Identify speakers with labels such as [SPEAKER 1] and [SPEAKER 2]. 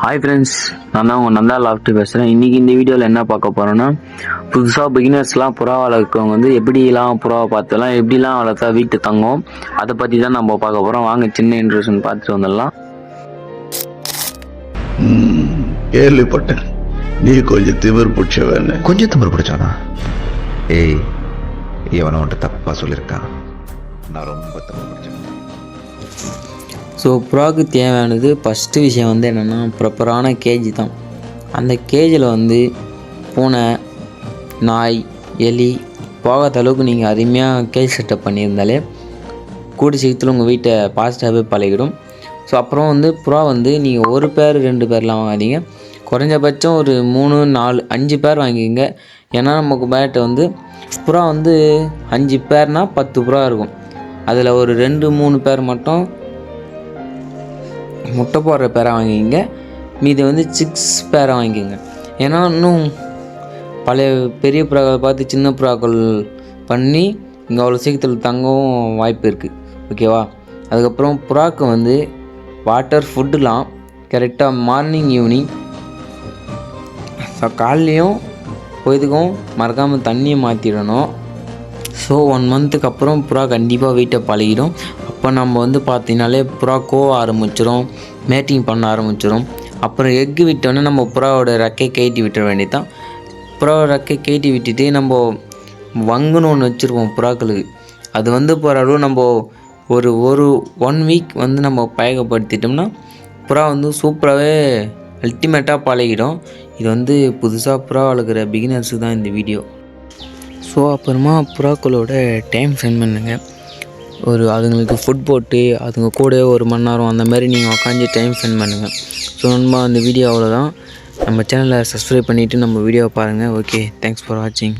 [SPEAKER 1] Hi friends நான் தான் உங்கள் நந்தா லாஃப்ட் பேசுகிறேன் இன்றைக்கி இந்த வீடியோவில் என்ன பார்க்க போகிறோன்னா புதுசாக பிகினர்ஸ்லாம் புறா வளர்க்கவங்க வந்து எப்படிலாம் புறாவை பார்த்தலாம் எப்படிலாம் வளர்த்தா வீட்டு தங்கும் அதை பற்றி தான் நம்ம பார்க்க போகிறோம் வாங்க சின்ன இன்ட்ரெஸ்ட்னு பார்த்துட்டு வந்துடலாம்.
[SPEAKER 2] கேள்விப்பட்டேன். நீ கொஞ்சம் திமிர் பிடிச்சவன்னு
[SPEAKER 3] கொஞ்சம் திமிரு பிடிச்சானா ஏய் இவனை உன்ட்ட தப்பா சொல்லியிருக்கான். நான் ரொம்ப திமிரு பிடிச்சவன்.
[SPEAKER 4] ஸோ புறாவுக்கு தேவையானது ஃபஸ்ட்டு விஷயம் வந்து என்னென்னா ப்ராப்பரான கேஜ் தான். அந்த கேஜில் வந்து பூனை நாய் எலி போகாத அளவுக்கு நீங்கள் அருமையாக கேஜ் செட்டப் பண்ணியிருந்தாலே கூடி சீக்கிரத்தில் உங்கள் வீட்டை பாசிட்டிவாகவே பழகிடும். ஸோ அப்புறம் வந்து புறா வந்து நீங்கள் ஒரு பேர் ரெண்டு பேர்லாம் வாங்காதீங்க. குறைஞ்சபட்சம் ஒரு மூணு நாலு அஞ்சு பேர் வாங்கிக்கோங்க. ஏன்னா நமக்கு பேட்டை வந்து புறா வந்து அஞ்சு பேர்னால் பத்து புறா இருக்கும். அதில் ஒரு ரெண்டு மூணு பேர் மட்டும் முட்டை போடுற பேரை வாங்கிக்கிங்க. மீதி வந்து சிக்ஸ் பேரை வாங்கிக்கோங்க. ஏன்னா இன்னும் பழைய பெரிய புறாக்கள் பார்த்து சின்ன புறாக்கள் பண்ணி இங்கே அவ்வளோ சீக்கிரத்தில் தங்கவும் வாய்ப்பு இருக்குது ஓகேவா அதுக்கப்புறம் புறாக்கு வந்து வாட்டர் ஃபுட்டுலாம் கரெக்டாக மார்னிங் ஈவினிங் ஸோ காலையும் பொழுதுக்கும் மறக்காமல் தண்ணியை மாற்றிடணும் ஸோ ஒன் மந்த்துக்கு அப்புறம் புறா கண்டிப்பாக வீட்டை பழகிடும். அப்போ நம்ம வந்து பார்த்தீங்கனாலே புறா கோவ ஆரம்பிச்சிடும் மேட்டிங் பண்ண ஆரம்பிச்சிடும் அப்புறம் எக்கு விட்டோன்னே நம்ம புறாவோட ரெக்கை கேட்டி விட்டுற வேண்டியதான் புறாவோட ரெக்கை கேட்டி விட்டுட்டு நம்ம வங்குன்னு ஒன்று வச்சுருப்போம் புறாக்களுக்கு. அது வந்து போகிற அளவு நம்ம ஒரு ஒரு ஒன் வீக் வந்து நம்ம பயகப்படுத்திட்டோம்னா புறா வந்து சூப்பராகவே அல்டிமேட்டாக பழகிடும். இது வந்து புதுசாக புறா வளர்க்குற பிகினர்ஸுக்கு தான் இந்த வீடியோ ஸோ அப்புறமா புறாக்களோட டைம் ஸ்பெண்ட் பண்ணுங்க. ஒரு அதுங்களுக்கு ஃபுட் போட்டு அதுங்க கூட ஒரு மணி நேரம் அந்த மாதிரி நீங்கள் உட்காந்து டைம் ஸ்பெண்ட் பண்ணுங்கள் ஸோ நம்ம அந்த வீடியோ அவ்வளோதான் நம்ம சேனலை சப்ஸ்கிரைப் பண்ணிவிட்டு நம்ம வீடியோவை பாருங்கள் ஓகே தேங்க்ஸ் ஃபார் வாட்சிங்